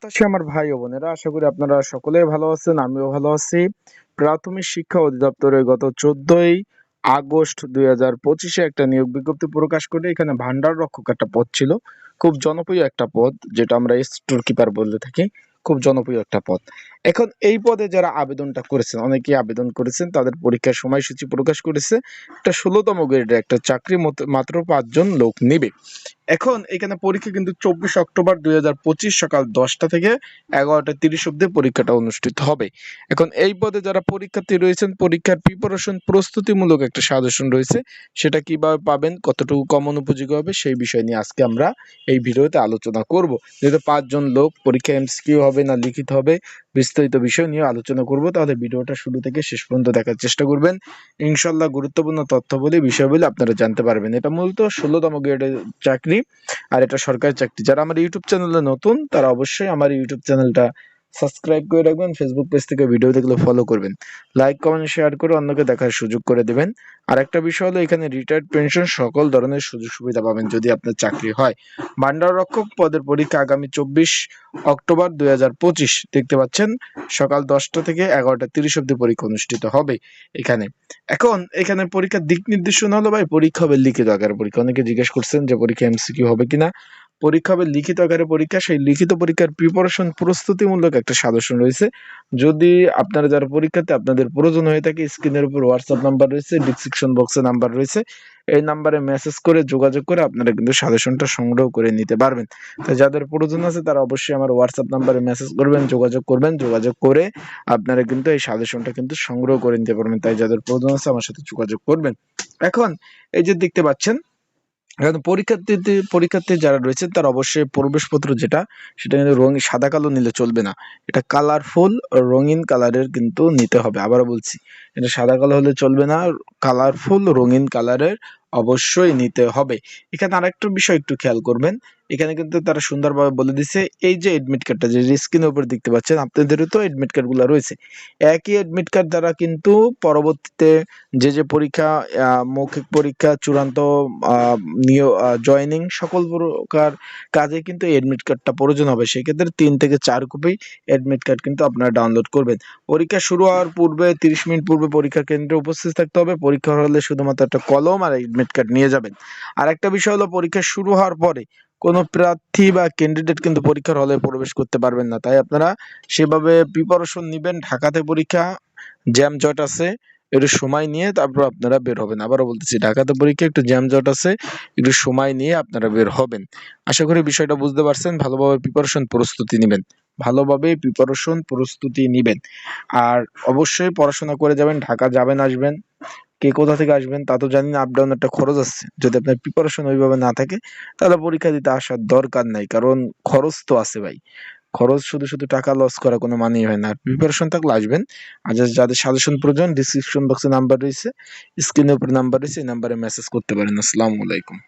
প্রত্যাশী আমার ভাই ও বোনেরা, আশা করি আপনারা সকলেই ভালো আছেন, আমিও ভালো আছি। প্রাথমিক শিক্ষা অধিদপ্তরে গত চোদ্দই আগস্ট দুই হাজার পঁচিশে একটা নিয়োগ বিজ্ঞপ্তি প্রকাশ করে এখানে ভান্ডার রক্ষক একটা পদ ছিল। খুব জনপ্রিয় একটা পদ, যেটা আমরা স্টোর কিপার বলে থাকি, খুব জনপ্রিয় একটা পদ। এখন এই পদে যারা আবেদনটা করেছেন, অনেকেই আবেদন করেছেন, তাদের পরীক্ষার সময়সূচি প্রকাশ করেছে। একটা ষোলোতম গ্রেডের একটা চাকরি মত- মাত্র পাঁচজন লোক নেবে। এখন এখানে পরীক্ষা কিন্তু চব্বিশ অক্টোবর দুই হাজার পঁচিশ সকাল দশটা থেকে এগারোটা তিরিশ অব্দি পরীক্ষাটা অনুষ্ঠিত হবে। এখন এই পদে যারা পরীক্ষার্থী রয়েছেন, পরীক্ষার প্রিপারেশন প্রস্তুতিমূলক একটা সাজেশন রয়েছে, সেটা কীভাবে পাবেন, কতটুকু কমন উপযোগী হবে, সেই বিষয় নিয়ে আজকে আমরা এই ভিডিওতে আলোচনা করব। যেহেতু পাঁচজন লোক, পরীক্ষা এমসিকিউ হবে না, লিখিত হবে, বিস্তারিত বিষয় নিয়ে আলোচনা করব। তাহলে ভিডিওটা শুরু থেকে শেষ পর্যন্ত দেখার চেষ্টা করবেন। ইনশাল্লাহ গুরুত্বপূর্ণ তথ্য বলে বিষয় বলে আপনারা জানতে পারবেন। এটা মূলত ষোলোতম গ্রেডের চাকরি। আর এটা সরকারি চাকরি। যারা আমার ইউটিউব চ্যানেলে নতুন তারা অবশ্যই আমার ইউটিউব চ্যানেলটা সাবস্ক্রাইব করে রাখবেন ফেসবুক পেজ থেকে ভিডিও দেখলে ফলো করবেন। লাইক কমেন্ট শেয়ার করে অন্যকে দেখার সুযোগ করে দেবেন। আর একটা বিষয় হলো এখানে রিটায়ার্ড পেনশন সকল ধরনের সুযোগ সুবিধা পাবেন যদি আপনার চাকরি হয়। ভান্ডার রক্ষক পদের পরীক্ষা আগামী চব্বিশ অক্টোবর দুই হাজার পঁচিশ। দেখতে পাচ্ছেন, সকাল দশটা থেকে এগারোটা তিরিশ অব্দি পরীক্ষা অনুষ্ঠিত হবে এখানে। এখন এখানে পরীক্ষার দিক নির্দেশনা হলো, ভাই, পরীক্ষা হবে, লিখিত আকারে পরীক্ষা। অনেকে জিজ্ঞেস করছেন যে পরীক্ষা এমসিকিউ হবে কিনা। পরীক্ষা হবে লিখিত আকারে পরীক্ষা, সেই লিখিত পরীক্ষার প্রিপারেশন প্রস্তুতিমূলক একটা সাজেশন রয়েছে। যদি আপনারা যারা পরীক্ষাতে আপনাদের প্রয়োজন হয়ে থাকে, স্ক্রিনের উপর হোয়াটসঅ্যাপ নাম্বার রয়েছে ডিসক্রিপশন বক্সে নাম্বার রয়েছে। এই নাম্বারে মেসেজ করে, যোগাযোগ করে আপনারা কিন্তু সাজেশনটা সংগ্রহ করে নিতে পারবেন। তো যাদের প্রয়োজন আছে, তারা অবশ্যই আমার হোয়াটসঅ্যাপ নাম্বারে মেসেজ করবেন, যোগাযোগ করবেন। যোগাযোগ করে আপনারা কিন্তু এই সাজেশনটা কিন্তু সংগ্রহ করে নিতে পারবেন। তাই যাদের প্রয়োজন আছে, আমার সাথে যোগাযোগ করবেন। এখন এই যে দেখতে পাচ্ছেন এখন পরীক্ষার্থী পরীক্ষার্থী যারা রয়েছে, তার অবশ্যই প্রবেশপত্র যেটা, সেটা কিন্তু রঙিন, সাদা কালো নিলে চলবে না। এটা কালারফুল রঙিন কালারের কিন্তু নিতে হবে। আবারও বলছি, এটা সাদা কালো হলে চলবে না কালারফুল রঙিন কালারের অবশ্যই নিতে হবে। এখানে আরেকটা বিষয় একটু খেয়াল করবেন এখানে কিন্তু তারা সুন্দরভাবে বলে দিছে, এই যে এডমিট কার্ডটা যে স্ক্রিনের উপর দেখতে পাচ্ছেন, আপনাদেরও তো এডমিট কার্ডগুলো রয়েছে। একই এডমিট কার্ড দ্বারা কিন্তু পরবর্তীতে যে যে পরীক্ষা মৌখিক পরীক্ষা, চূড়ান্ত জয়নিং সকল প্রকার কাজে কিন্তু এডমিট কার্ডটা প্রয়োজন হবে। সেক্ষেত্রে তিন থেকে চার কপি এডমিট কার্ড কিন্তু আপনারা ডাউনলোড করবেন। পরীক্ষা শুরু হওয়ার পূর্বে, তিরিশ মিনিট পূর্বে পরীক্ষা কেন্দ্রে উপস্থিত থাকতে হবে। পরীক্ষা হলে শুধুমাত্র একটা কলম আর এডমিট কার্ড নিয়ে যাবেন। আর একটা বিষয় হলো পরীক্ষা শুরু হওয়ার পরে কোনো প্রার্থী বা ক্যান্ডিডেট কিন্তু পরীক্ষার হলে প্রবেশ করতে পারবেন না। তাই আপনারা সেভাবে প্রিপারেশন নেবেন, ঢাকাতে পরীক্ষা জ্যাম জট আছে, একটু সময় নিয়ে তারপর আপনারা বের হবেন। আবারও বলতেছি, ঢাকাতে পরীক্ষা, একটু জ্যাম জট আছে, একটু সময় নিয়ে আপনারা বের হবেন। আশা করি বিষয়টা বুঝতে পারছেন, ভালোভাবে প্রিপারেশন প্রস্তুতি নেবেন। ভালোভাবে প্রিপারেশন প্রস্তুতি নেবেন। আর অবশ্যই পড়াশোনা করে যাবেন, ঢাকা যাবেন, আসবেন। কে কোথা থেকে আসবেন তা তো জানি না আপ ডাউন একটা খরচ আছে যদি আপনার প্রিপারেশন ওইভাবে না থাকে, তাহলে পরীক্ষা দিতে আসার দরকার নাই, কারণ খরচ তো আছে ভাই। খরচ শুধু শুধু টাকা লস করা কোনো মানেই হয় না। প্রিপারেশন থাকলে আসবেন। আর যাদের সাজেশন প্রয়োজন ডিসক্রিপশন বক্সে নাম্বার রয়েছে স্ক্রিনের উপর নাম্বার রয়েছে, এই নাম্বারে মেসেজ করতে পারেন। আসসালামু আলাইকুম।